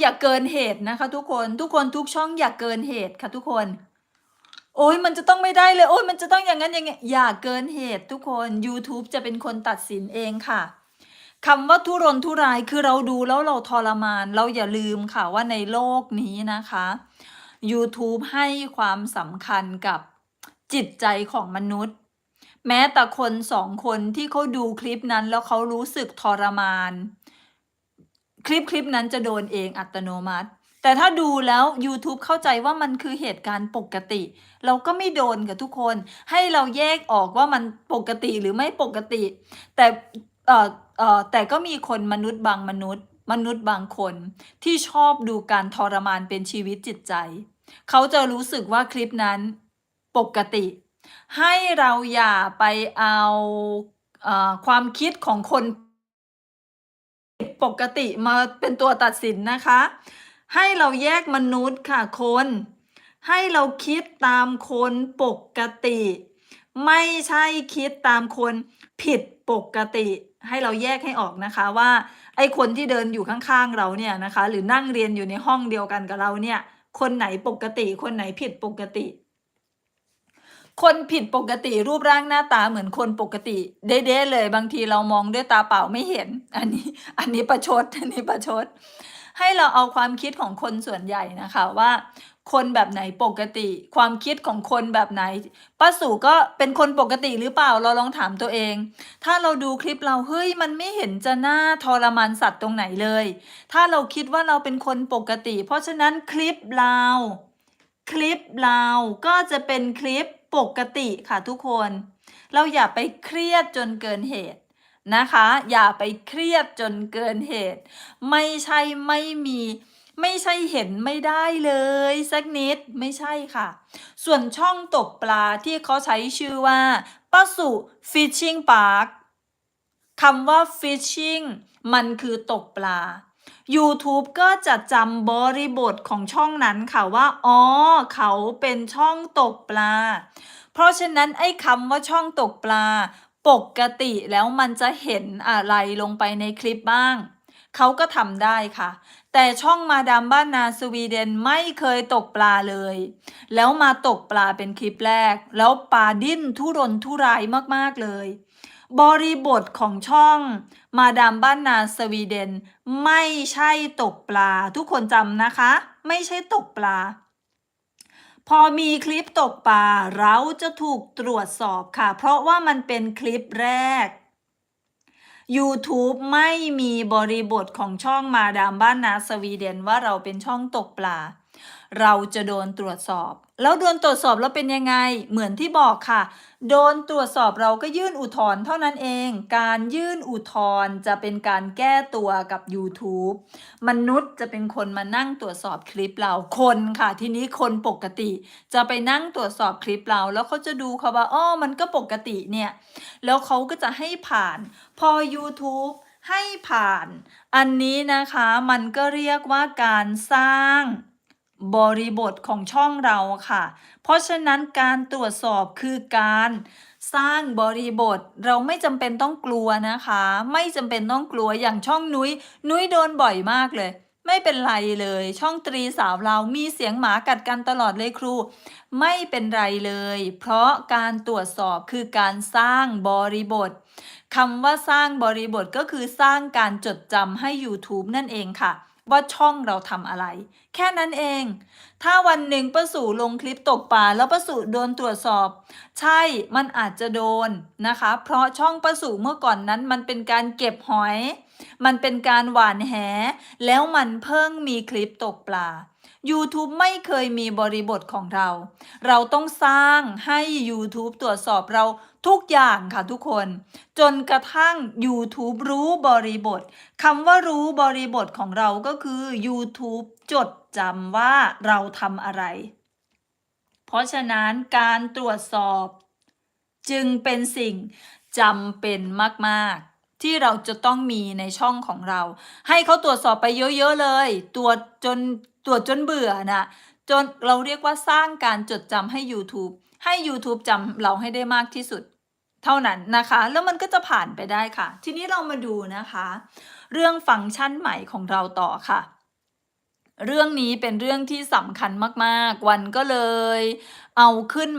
อย่าเกินเหตุนะคะ ทุกคนทุกคนทุกช่องอย่าเกินเหตุค่ะ ทุกคน โอ้ยมันจะต้องไม่ได้เลยโอ้ยมันจะต้องอย่างนั้นอย่างเงี้ยอย่าเกินเหตุทุกคน YouTube จะเป็นคนตัดสินเองค่ะคำว่าทุรนทุรายคือเราดูแล้วเราทรมาน เราอย่าลืมค่ะว่าในโลกนี้นะคะ YouTube ให้ความสำคัญกับจิตใจของมนุษย์ แม้แต่คนสองคนที่เขาดูคลิปนั้นแล้วเขารู้สึกทรมาน คลิปคลิปนั้นจะโดนเองอัตโนมัติ แต่ถ้าดูแล้ว YouTube เข้าใจว่ามันคือเหตุการณ์ปกติ เราก็ไม่โดนกับทุกคน ให้เราแยกออกว่ามันปกติหรือไม่ปกติ แต่เอ่อเอ่อแต่ก็มีคนมนุษย์บางมนุษย์ มนุษย์บางคนที่ชอบดูการทรมานเป็นชีวิตจิตใจ เขาจะรู้สึกว่าคลิปนั้นปกติ ให้เราอย่าไปเอาความคิดของคน ปกติมาเป็นตัวตัดสินนะคะ ให้เราแยกมนุษย์ค่ะคน ให้เราคิดตามคนปกติ ไม่ใช่คิดตามคนผิดปกติ ให้เราแยกให้ออกนะคะว่า ไอ้คนที่เดินอยู่ข้างๆเราเนี่ยนะคะ หรือนั่งเรียนอยู่ในห้องเดียวกันกับเราเนี่ย คนไหนปกติ คนไหนผิดปกติ คนผิดปกติรูปร่างหน้าตาเหมือนคนปกติ เด้ๆเลย บางทีเรามองด้วยตาเปล่าไม่เห็น อันนี้อันนี้ประชดอันนี้ประชด ให้เราเอาความคิดของคนส่วนใหญ่นะคะว่า คนแบบไหนปกติ ความคิดของคนแบบไหนป้าสู่ก็เป็นคนปกติหรือเปล่าเราลองถามตัวเอง ถ้าเราดูคลิปเราเฮ้ยมันไม่เห็นจะน่าทรมานสัตว์ตรงไหนเลย ถ้าเราคิดว่าเราเป็นคนปกติ เพราะฉะนั้นคลิปเรา คลิปเราก็จะเป็นคลิป ปกติค่ะทุกคน เราอย่าไปเครียดจนเกินเหตุนะคะ อย่าไปเครียดจนเกินเหตุ ไม่ใช่ไม่มีไม่ใช่เห็นไม่ได้เลยสักนิดไม่ใช่ค่ะ ส่วนช่องตกปลาที่เขาใช้ชื่อว่าป้าสุฟิชชิงพาร์คคำว่า fishing มันคือตกปลา YouTube ก็จะจำบริบทของช่องนั้นค่ะว่า อ๋อ เขาเป็นช่องตกปลา เพราะฉะนั้นไอ้คำว่าช่องตกปลา ปกติแล้วมันจะเห็นอะไรลงไปในคลิปบ้าง เขาก็ทำได้ค่ะ แต่ช่องมาดามบ้านนาสวีเดนไม่เคยตกปลาเลย แล้วมาตกปลาเป็นคลิปแรก แล้วปลาดิ้นทุรนทุรายมากๆเลย บริบทของช่องมาดามบ้านนาสวีเดน ไม่ใช่ตกปลา ทุกคนจำนะคะ ไม่ใช่ตกปลา พอมีคลิปตกปลา เราจะถูกตรวจสอบค่ะ เพราะว่ามันเป็นคลิปแรก YouTube ไม่มีบริบทของช่องมาดามบ้านนาสวีเดน ว่าเราเป็นช่องตกปลา เราจะโดนตรวจสอบ แล้วโดนตรวจสอบแล้วเป็นยังไง เหมือนที่บอกค่ะ โดนตรวจสอบเราก็ยื่นอุทธรณ์เท่านั้นเอง การยื่นอุทธรณ์จะเป็นการแก้ตัวกับ YouTube มนุษย์จะเป็นคนมานั่งตรวจสอบคลิปเราคนค่ะ ทีนี้คนปกติ จะไปนั่งตรวจสอบคลิปเรา แล้วเขาจะดูค่ะว่าอ้อมันก็ปกติเนี่ย แล้วเขาก็จะให้ผ่าน พอ YouTube ให้ผ่าน อันนี้นะคะมันก็เรียกว่าการสร้าง บริบทของช่องเราค่ะ เพราะฉะนั้นการตรวจสอบคือการสร้างบริบทเราไม่จำเป็นต้องกลัวนะคะ ไม่จำเป็นต้องกลัวอย่างช่องนุ้ยนุ้ยโดนบ่อยมากเลย ไม่เป็นไรเลย ช่องตรีสาวเรามีเสียงหมากัดกันตลอดเลยครู ไม่เป็นไรเลย เพราะการตรวจสอบคือการสร้างบริบท คำว่าสร้างบริบทก็คือสร้างการจดจำให้ YouTube นั่นเองค่ะ ว่าช่องเราทำอะไร แค่นั้นเอง ถ้าวันหนึ่งป้าสูลงคลิปตกปลาแล้วป้าสูโดนตรวจสอบ ใช่มันอาจจะโดนนะคะ เพราะช่องป้าสูเมื่อก่อนนั้นมันเป็นการเก็บหอย มันเป็นการหวานแห แล้วมันเพิ่งมีคลิปตกปลา YouTube ไม่เคยมีบริบทของเรา เราต้องสร้างให้ YouTube ตรวจสอบเราทุกอย่างค่ะทุกคน จนกระทั่ง YouTube รู้บริบทคำว่ารู้บริบทของเราก็คือ YouTube จดจำว่าเราทำอะไร เพราะฉะนั้นการตรวจสอบ จึงเป็นสิ่งจำเป็นมากๆที่เราจะต้องมีในช่องของเรา ให้เขาตรวจสอบไปเยอะ ๆ เลย ตรวจจน ตรวจจนเบื่อนะจนเราเรียกว่าสร้างการจดจำให้ YouTube ให้ YouTube จำเราให้ได้มากที่สุด เท่านั้นนะคะ แล้วมันก็จะผ่านไปได้ค่ะ ทีนี้เรามาดูนะคะ เรื่องฟังก์ชันใหม่ของเราต่อค่ะ เรื่องนี้เป็นเรื่องที่สำคัญมากๆ วันก็เลย เอาขึ้นมา